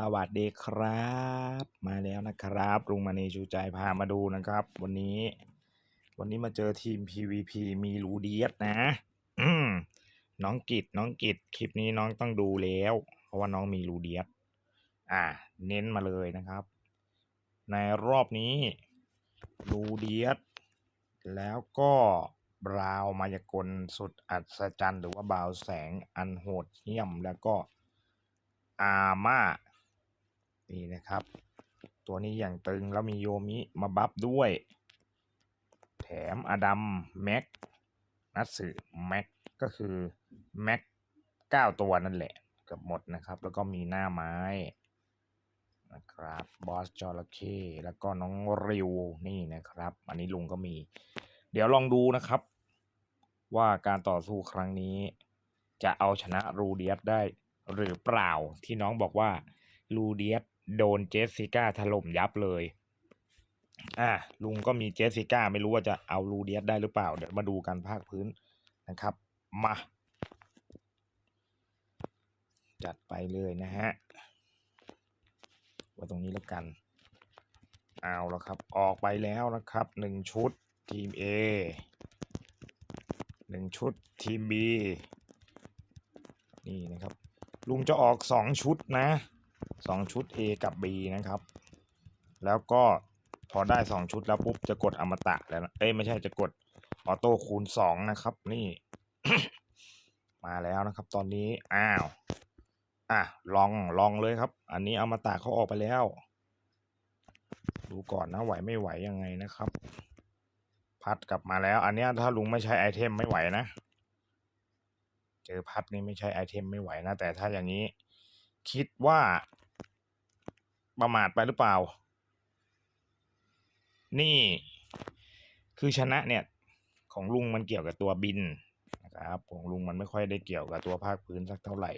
สวัสดีครับ มาแล้วนะครับลุงมานีชูใจพามาดูนะครับ วันนี้ วันนี้มาเจอทีม PVP มีลูเดียสนะอืมน้องกิจน้องกิจคลิปนี้น้องต้องดูแล้ว เพราะว่าน้องมีลูเดียสอ่า เน้นมาเลยนะครับ ในรอบนี้ลูเดียสแล้วก็บราวมายากลสุดอัศจรรย์หรือว่าบราวแสงอันโหดเหี้ยมแล้วก็อาม่า นี่นะครับ ตัวนี้อย่างตึงแล้วมีโยมิมาบัฟด้วย แถมอดัมแม็กนัตสึแม็กก็คือแม็กเก้าตัวนั่นแหละเกับหมดนะครับ แล้วก็มีหน้าไม้นะครับบอสจระเข้แล้วก็น้องริวนี่นะครับ อันนี้ลุงก็มี เดี๋ยวลองดูนะครับ ว่าการต่อสู้ครั้งนี้ จะเอาชนะรูเดียสได้หรือเปล่าที่น้องบอกว่ารูเดียส โดนเจสสิก้าถล่มยับเลย อะลุงก็มีเจสสิก้าไม่รู้ว่าจะเอารูเดียสได้หรือเปล่า เดี๋ยวมาดูกันภาคพื้นนะครับ มา จัดไปเลยนะฮะว่าตรงนี้แล้วกัน เอาแล้วครับ ออกไปแล้วนะครับหนึ่งชุดทีม A หนึ่งชุดทีม B นี่นะครับ ลุงจะออกสองชุดนะ สองชุด A กับ B นะครับ แล้วก็พอได้สองชุดแล้วปุ๊บจะกดอมตะแล้วเอ้ยไม่ใช่จะกดออโต้คูณสองนะครับ นี่ มาแล้วนะครับตอนนี้ อ้าว อะ ลองลองเลยครับ อันนี้อมตะเขาออกไปแล้ว ดูก่อนนะไหวไม่ไหวยังไงนะครับ พัดกลับมาแล้ว อันนี้ถ้าลุงไม่ใช้ไอเทมไม่ไหวนะเจอพัดนี่ไม่ใช้ไอเทมไม่ไหวนะ แต่ถ้าอย่างนี้ คิดว่า ประมาทไปหรือเปล่า นี่คือชนะเนี่ย ของลุงมันเกี่ยวกับตัวบินนะครับของลุงมันไม่ค่อยได้เกี่ยวกับตัวภาคพื้นสักเท่าไหร่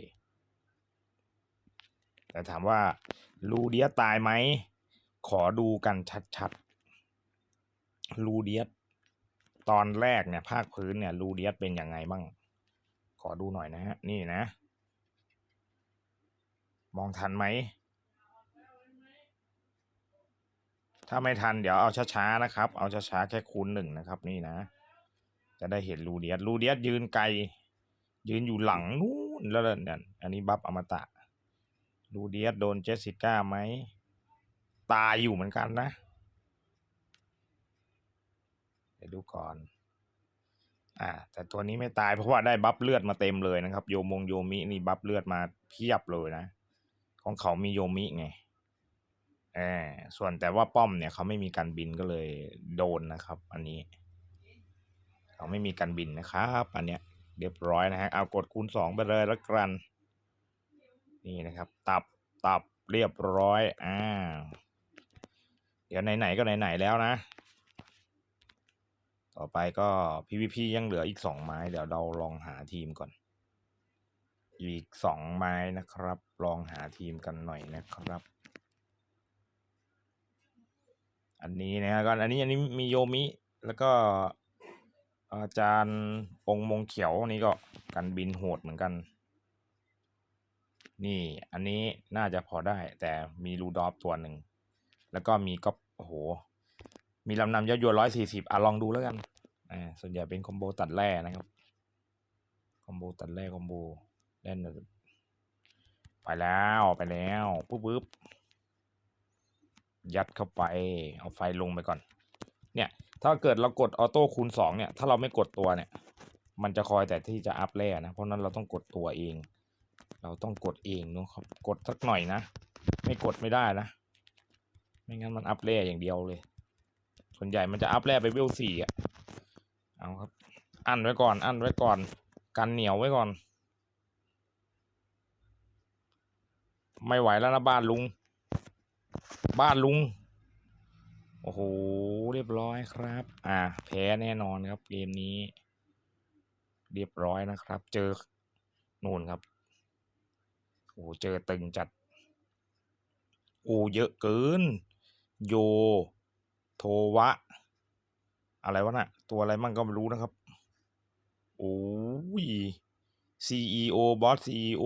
แต่ถามว่าลูเดียตายไหม ขอดูกันชัดๆลูเดียตอนแรกเนี่ย ภาคพื้นเนี่ยลูเดียเป็นยังไงบ้าง ขอดูหน่อยนะฮะ นี่นะ มองทันไหม ถ้าไม่ทันเดี๋ยวเอาช้าๆนะครับ เอาช้าๆแค่คูณหนึ่งนะครับนี่นะ จะได้เห็นลูเดียสลูเดียสยืนไกล ยืนอยู่หลังนู้นแล้วเนี่ยอันนี้บัฟอมตะลูเดียสโดนเจสสิก้าไหมตายอยู่เหมือนกันนะเดี๋ยวดูก่อน อ่า แต่ตัวนี้ไม่ตายเพราะว่าได้บัฟเลือดมาเต็มเลยนะครับ โยมงโยมินี่บัฟเลือดมาเพียบเลยนะ ของเขามีโยมิไง ออส่วนแต่ว่าป้อมเนี่ยเขาไม่มีการบินก็เลยโดนนะครับ อันนี้เขาไม่มีการบินนะครับอันเนี้ยเรียบร้อยนะฮะเอากดคูณสองไปเลยแล้วกันนี่นะครับ ตับตับเรียบร้อยอ่าเดี๋ยวไหนๆก็ไหนๆแล้วนะ ต่อไปก็ PVP ยังเหลืออีกสองไม้ เดี๋ยวเราลองหาทีมก่อน อีกสองไม้นะครับ ลองหาทีมกันหน่อยนะครับ อันนี้นะฮะก็อันนี้อันนี้มีโยมิแล้วก็อาจารย์องค์มงเขียวนี่ก็กันบินโหดเหมือนกัน นี่อันนี้น่าจะพอได้ แต่มีรูดอฟตัวหนึ่ง แล้วก็มีก็โอ้โห มีลำนำยอดยวนร้อยสี่สิบอะลองดูแล้วกันอ่าส่วนใหญ่เป็นคอมโบตัดแร่นะครับ คอมโบตัดแร่คอมโบแร่นไปแล้วไปแล้วปุ๊บปุ๊บ ยัดเข้าไป เอาไฟลงไปก่อน เนี่ย ถ้าเกิดเรากดออโต้คูณสองเนี่ย ถ้าเราไม่กดตัวเนี่ย มันจะคอยแต่ที่จะอัพแร่นะ เพราะนั้นเราต้องกดตัวเอง เราต้องกดเองนะครับ กดสักหน่อยนะ ไม่กดไม่ได้นะ ไม่งั้นมันอัพแร่อย่างเดียวเลย ส่วนใหญ่มันจะอัพแร่ไปเวลสี่อะ เอาครับ อันไว้ก่อน อันไว้ก่อน กันเหนียวไว้ก่อน ไม่ไหวแล้วนะบ้านลุง บ้านลุง โอ้โห เรียบร้อยครับ อ่า แพ้แน่นอนครับ เกมนี้ เรียบร้อยนะครับ เจอนู่นครับ โอ้เจอตึงจัด โอ้เยอะเกิน โย โทวะ อะไรวะน่ะ ตัวอะไรมั่งก็ไม่รู้นะครับ โอ้ย CEO บอส CEO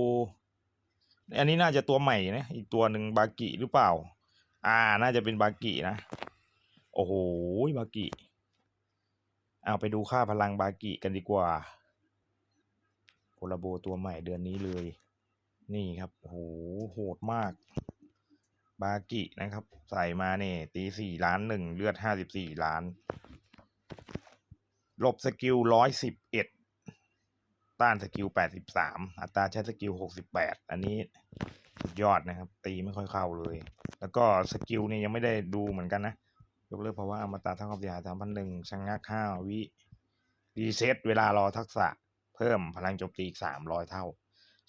อันนี้น่าจะตัวใหม่นะ อีกตัวหนึ่งบากิหรือเปล่า อ่า น่าจะเป็นบากินะ โอ้โห บากิเอาไปดูค่าพลังบากิกันดีกว่าโคลาโบตัวใหม่เดือนนี้เลย นี่ครับ โห โหดมาก บากินะครับ ใส่มาเนี่ยตีสี่ล้านหนึ่งเลือดห้าสิบสี่ล้าน หลบสกิลร้อยสิบเอ็ดต้านสกิลแปดสิบสามอัตราใช้สกิลหกสิบแปดอันนี้สุดยอดนะครับ ตีไม่ค่อยเข้าเลย แล้วก็สกิลเนี่ยยังไม่ได้ดูเหมือนกันนะ ยกเลิกเพราะว่าอมตะทั้งความเสียหายสามพันหนึ่งชะงักห้าวิ รีเซ็ตเวลารอทักษะ เพิ่มพลังโจมตีอีกสามร้อยเท่า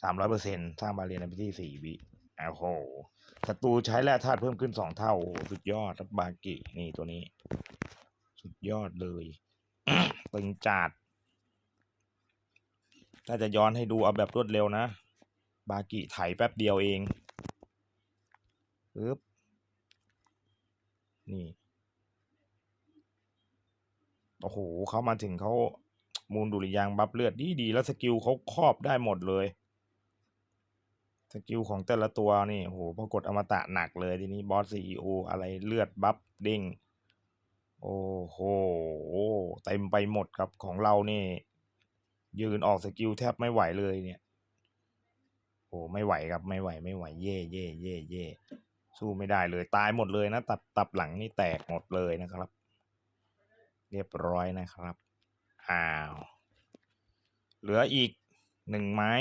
สามร้อยเปอร์เซ็นสร้างบาเรียนในพื้นที่สี่วิโอ้โหศัตรูใช้แร่ธาตุเพิ่มขึ้นสองเท่า โอ้สุดยอดรับบากินี่ตัวนี้ สุดยอดเลยตึงจัดถ้าจะย้อนให้ดูเอาแบบรวดเร็วนะ บากิไถแป๊บเดียวเอง ปึ๊บนี่ โอ้โหเขามาถึงเขามูลดุริยางบัฟเลือดดีดีแล้วสกิลเขาครอบได้หมดเลย สกิลของแต่ละตัวนี่โอ้โหปรากฏอมตะหนักเลยทีนี้บอสซีออะไรเลือดบัฟเด้งโอ้โหเต็มไปหมดครับของเรานี่ ยืนออกสกิลแทบไม่ไหวเลยเนี่ยโอ้ไม่ไหวครับไม่ไหวไม่ไหวเย่เย่เย่เย่ สู้ไม่ได้เลยตายหมดเลยนะ ตับตับหลังนี่แตกหมดเลยนะครับ เรียบร้อยนะครับอ้าวเหลืออีกหนึ่งไม้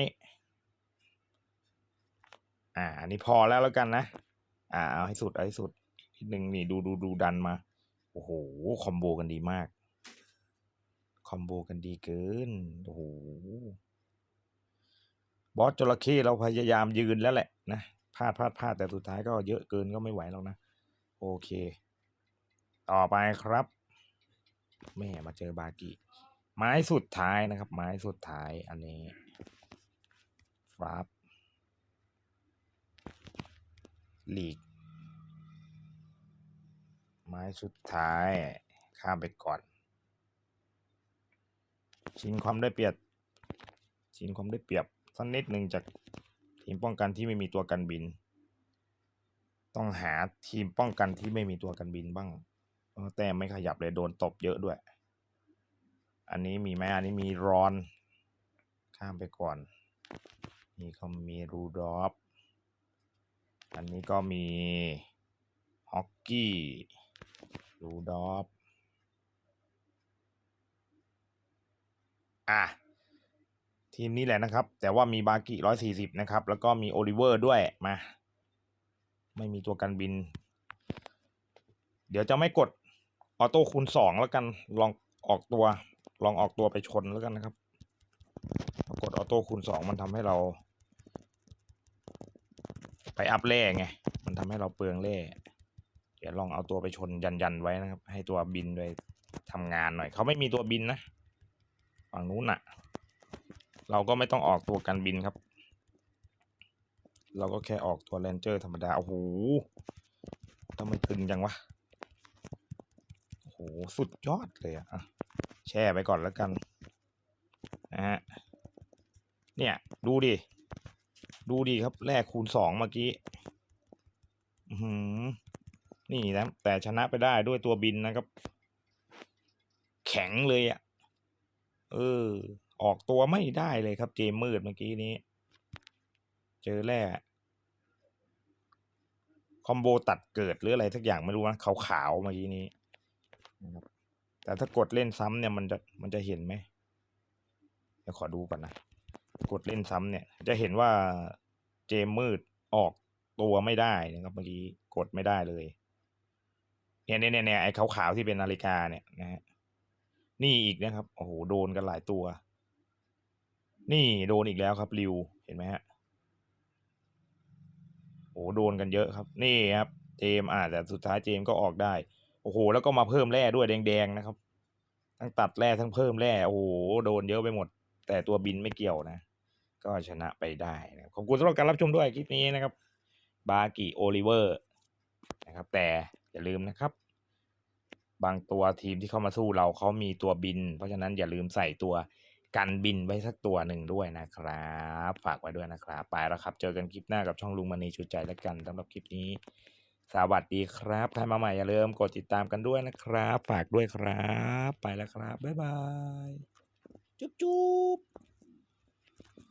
อ่าอันนี้พอแล้วแล้วกันนะ อ่าเอาให้สุดเอาให้สุดอีกหนึ่งนี่ดูดูดูดันมาโอ้โหคอมโบกันดีมากคอมโบกันดีเกินโอ้โหบอสจระเข้เราพยายามยืนแล้วแหละนะ พลาดพลาดพลาดแต่สุดท้ายก็เยอะเกินก็ไม่ไหวแล้วนะ โอเค ต่อไปครับแม่มาเจอบากิไม้สุดท้ายนะครับ ไม้สุดท้ายอันนี้ครับหลีก ไม้สุดท้าย ข้ามไปก่อน ชิงความได้เปรียบ ชิงความได้เปรียบสักนิดหนึ่งจาก ทีมป้องกันที่ไม่มีตัวกันบิน ต้องหาทีมป้องกันที่ไม่มีตัวกันบินบ้างแต่ไม่ขยับเลยโดนตบเยอะด้วย อันนี้มีไหมอันนี้มีรอน ข้ามไปก่อนนี่ก็มีรูดอฟอันนี้ก็มีฮอกกี้รูดอฟอะ ทีมนี้แหละนะครับ แต่ว่ามีบากิร้อยสี่สิบนะครับ แล้วก็มีโอลิเวอร์ด้วยมา ไม่มีตัวกันบิน เดี๋ยวจะไม่กดออโต้คูณสองแล้วกันลองออกตัว ลองออกตัวไปชนแล้วกันนะครับกดออโต้คูณสองมันทำให้เรา ไปอัพแร่ไง มันทำให้เราเปลืองแร่เดี๋ยวลองเอาตัวไปชนยันยันไว้นะครับ ให้ตัวบินไปทำงานหน่อย เขาไม่มีตัวบินนะฝั่งนู้นน่ะ เราก็ไม่ต้องออกตัวกันบินครับ เราก็แค่ออกตัวแรนเจอร์ธรรมดา โอ้โหทำไมตึงจังวะ โอ้โห สุดยอดเลยอะแช่ไปก่อนแล้วกัน นะฮะ เนี่ย ดูดิ ดูดิครับ แรกคูณสองเมื่อกี้หือนี่นะ แต่ชนะไปได้ด้วยตัวบินนะครับ แข็งเลยอะ่ะ เออ ออกตัวไม่ได้เลยครับเจมมืดเมื่อกี้นี้ เจอแร่คอมโบตัดเกิดหรืออะไรสักอย่างไม่รู้นะขาวๆเมื่อกี้นี้นะครับแต่ถ้ากดเล่นซ้ำเนี่ยมันจะมันจะเห็นไหมเดี๋ยวขอดูก่อนนะกดเล่นซ้ำเนี่ย จะเห็นว่าเจมมืดออกตัวไม่ได้นะครับเมื่อกี้กดไม่ได้เลยเนี่ยเนี่ยเนี่ยเนี่ยไอ้ขาวๆที่เป็นนาฬิกาเนี่ยนะฮะนี่อีกนะครับโอ้โหโดนกันหลายตัว นี่โดนอีกแล้วครับริวเห็นไหมฮะโอ้โหโดนกันเยอะครับ นี่ครับ เจมอ่าแต่สุดท้ายเจมก็ออกได้ โอ้โห แล้วก็มาเพิ่มแร่ด้วยแดงๆนะครับ ทั้งตัดแร่ทั้งเพิ่มแร่โอ้โหโดนเยอะไปหมด แต่ตัวบินไม่เกี่ยวนะ ก็ชนะไปได้นะขอบคุณสำหรับการรับชมด้วยคลิปนี้นะครับ บากิโอลิเวอร์นะครับ แต่อย่าลืมนะครับ บางตัวทีมที่เข้ามาสู้เราเขามีตัวบิน เพราะฉะนั้นอย่าลืมใส่ตัว กันบินไว้สักตัวหนึ่งด้วยนะครับ ฝากไว้ด้วยนะครับ ไปแล้วครับ เจอกันคลิปหน้ากับช่องลุงมณีชูใจแล้วกันสำหรับคลิปนี้ สวัสดีครับ ใครมาใหม่อย่าลืมกดติดตามกันด้วยนะครับ ฝากด้วยครับ ไปแล้วครับ บ๊ายบาย จุ๊บจุ๊บ